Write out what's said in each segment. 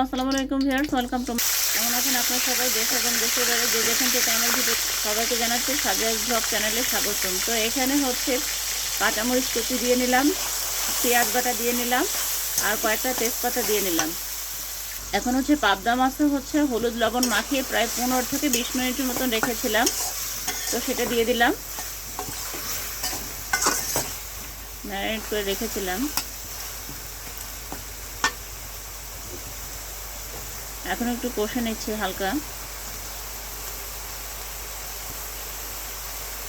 আসসালামু আলাইকুম viewers, welcome to কেমন আছেন আপনারা সবাই? দেশ এবং দেশের বাইরে যে যেখান থেকে আমার ভিডিও সবাইকে জানাচ্ছি সাজাজ ব্লগ চ্যানেলে স্বাগতম। তো এখানে হচ্ছে কাঁচামরিচ কুচি দিয়ে নিলাম, পেঁয়াজ বাটা দিয়ে নিলাম, আর কয়েকটা তেজপাতা দিয়ে নিলাম। এখন হচ্ছে পাবদা মাছে হচ্ছে হলুদ লবণ মাখিয়ে প্রায় পনেরো থেকে বিশ মিনিটের মতন রেখেছিলাম। তো সেটা দিয়ে দিলাম। ম্যারিনেট করে রেখেছিলাম। এখন একটু কষে নিচ্ছি হালকা।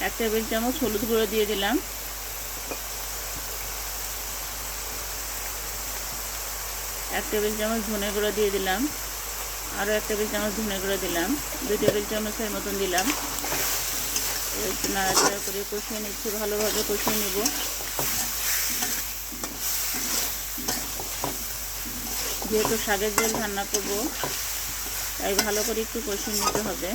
এক টেবিল চামচ হলুদ গুঁড়ো দিয়ে দিলাম। এক টেবিল চামচ ধনে গুঁড়ো দিয়ে দিলাম। আরও এক টেবিল চামচ ধনে গুঁড়ো দিলাম। দুই টেবিল চামচের মতন দিলাম। করে কষিয়ে নিচ্ছি, ভালোভাবে কষিয়ে নিব। যেহেতু শাকের জল রান্না করব, তাই ভালো করে একটু কষিয়ে নিতে হবে।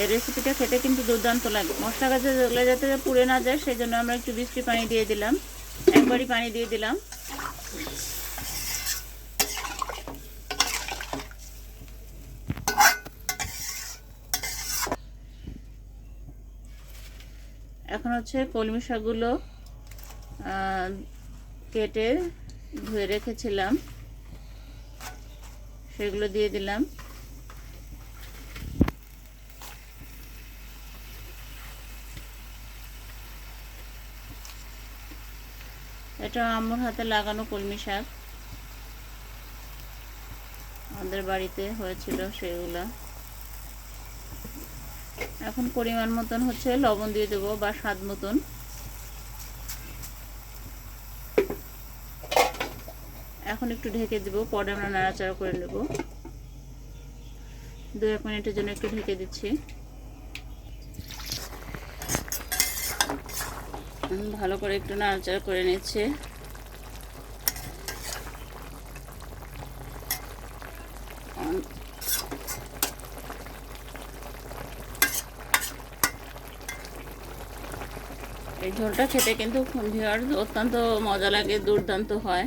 এই রেসিপিটা খেতে কিন্তু দুর্দান্ত লাগে। মশলা গাছে যেগুলো যাতে পুড়ে না যায় সেই জন্য আমরা একটু বৃষ্টি পানি দিয়ে দিলাম। একবারই পানি দিয়ে দিলাম। এখন হচ্ছে কলমি শাকগুলো কেটে ধুয়ে রেখেছিলাম। সেগুলো দিয়ে দিলাম। এটা আমার হাতে লাগানো কলমি শাক। আমাদের বাড়িতে হয়েছিল সেগুলা। এখন পরিমাণ মতন হচ্ছে লবণ দিয়ে দেবো বা স্বাদ মতন। এখন একটু ঢেকে দেবো, পরে আমরা নাড়াচাড়া করে নেব। দু এক মিনিটের জন্য একটু ঢেকে দিচ্ছি। ভালো করে একটু নাড়াচাড়া করে নিচ্ছে। এই ঝোলটা খেতে কিন্তু ভিওর অত্যন্ত মজা লাগে, দুর্দান্ত হয়।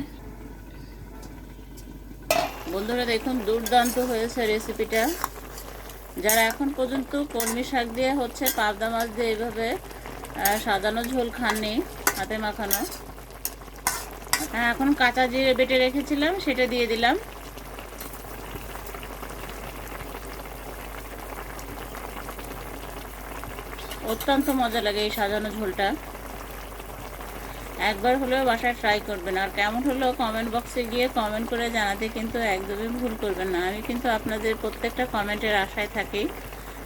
বন্ধুরা, দেখুন, দুর্দান্ত হয়েছে রেসিপিটা যারা এখন পর্যন্ত কলমি শাক দিয়ে হচ্ছে পাবদা মাছ দিয়ে এইভাবে সাজানো ঝোল খাননি, হাতে মাখানো। হ্যাঁ এখন কাঁচা জিরে বেটে রেখেছিলাম, সেটা দিয়ে দিলাম। অত্যন্ত মজা লাগে এই সাজানো ঝোলটা। একবার হলেও বাসায় ট্রাই করবেন। আর কেমন হলেও কমেন্ট বক্সে গিয়ে কমেন্ট করে জানাতে কিন্তু একদমই ভুল করবেন না। আমি কিন্তু আপনাদের প্রত্যেকটা কমেন্টের আশায় থাকি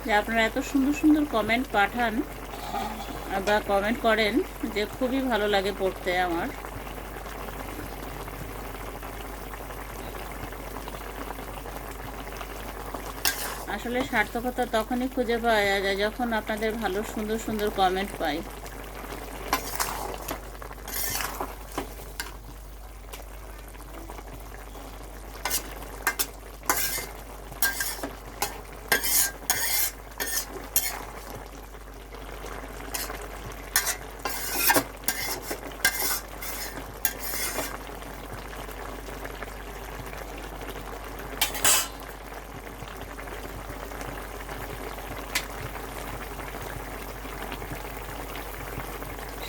যে আপনারা এত সুন্দর সুন্দর কমেন্ট পাঠান বা কমেন্ট করেন যে খুবই ভালো লাগে পড়তে আমার। আসলে সার্থকতা তখনই খুঁজে পাওয়া যায় যখন আপনাদের ভালো সুন্দর সুন্দর কমেন্ট পাই।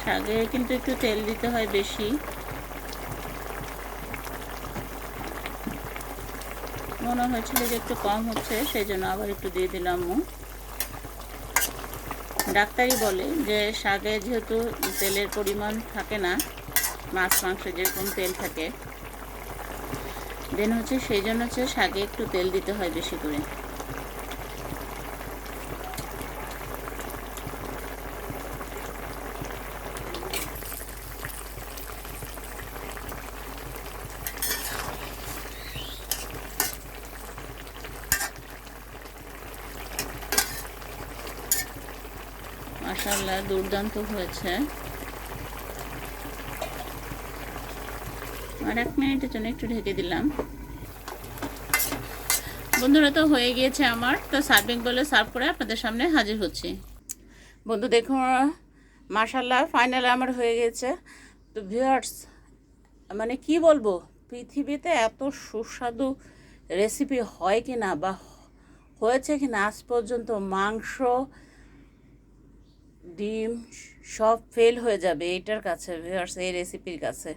শাকে কিন্তু একটু তেল দিতে হয় বেশি মনে হয়েছিল যে একটু কম হচ্ছে সেই জন্য আবার একটু দিয়ে দিলাম। ডাক্তারই বলে যে শাকে যেহেতু তেলের পরিমাণ থাকে না, মাছ, মাংসে যেরকম তেল থাকে, দেন হচ্ছে সেই জন্য হচ্ছে শাকে একটু তেল দিতে হয় বেশি করে মাসাল্লাহ দুর্দান্ত হয়েছে। আর এক মিনিটের জন্য একটু ঢেকে দিলাম। বন্ধুরা, তো হয়ে গিয়েছে আমার। তো সার্ভিং বলে সার্ভ করে আপনাদের সামনে হাজির হচ্ছি। বন্ধু, দেখুন মার্শাল্লাহ ফাইনাল আমার হয়ে গেছে তো ভিউয়ার্স মানে কি বলব, পৃথিবীতে এত সুস্বাদু রেসিপি হয় কি না বা হয়েছে কি না আজ পর্যন্ত মাংস ডিম সব ফেল হয়ে যাবে এইটার কাছে ভিউয়ার্স এই রেসিপির কাছে।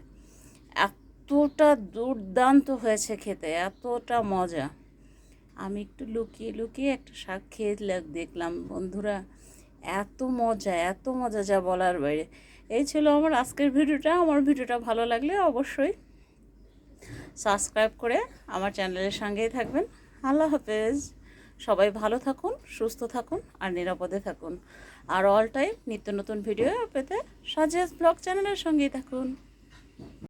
এতটা দুর্দান্ত হয়েছে খেতে, এতটা মজা। আমি একটু লুকিয়ে লুকিয়ে একটা শাক খেয়ে দেখলাম, বন্ধুরা, এত মজা এত মজা যা বলার বাইরে। এই ছিল আমার আজকের ভিডিওটা। আমার ভিডিওটা ভালো লাগলে অবশ্যই সাবস্ক্রাইব করে আমার চ্যানেলের সঙ্গেই থাকবেন। আল্লাহ হাফেজ। সবাই ভালো থাকুন, সুস্থ থাকুন আর নিরাপদে থাকুন। আর অল টাইম নিত্য নতুন ভিডিও পেতে সাজেস ব্লগ চ্যানেলের সঙ্গেই থাকুন।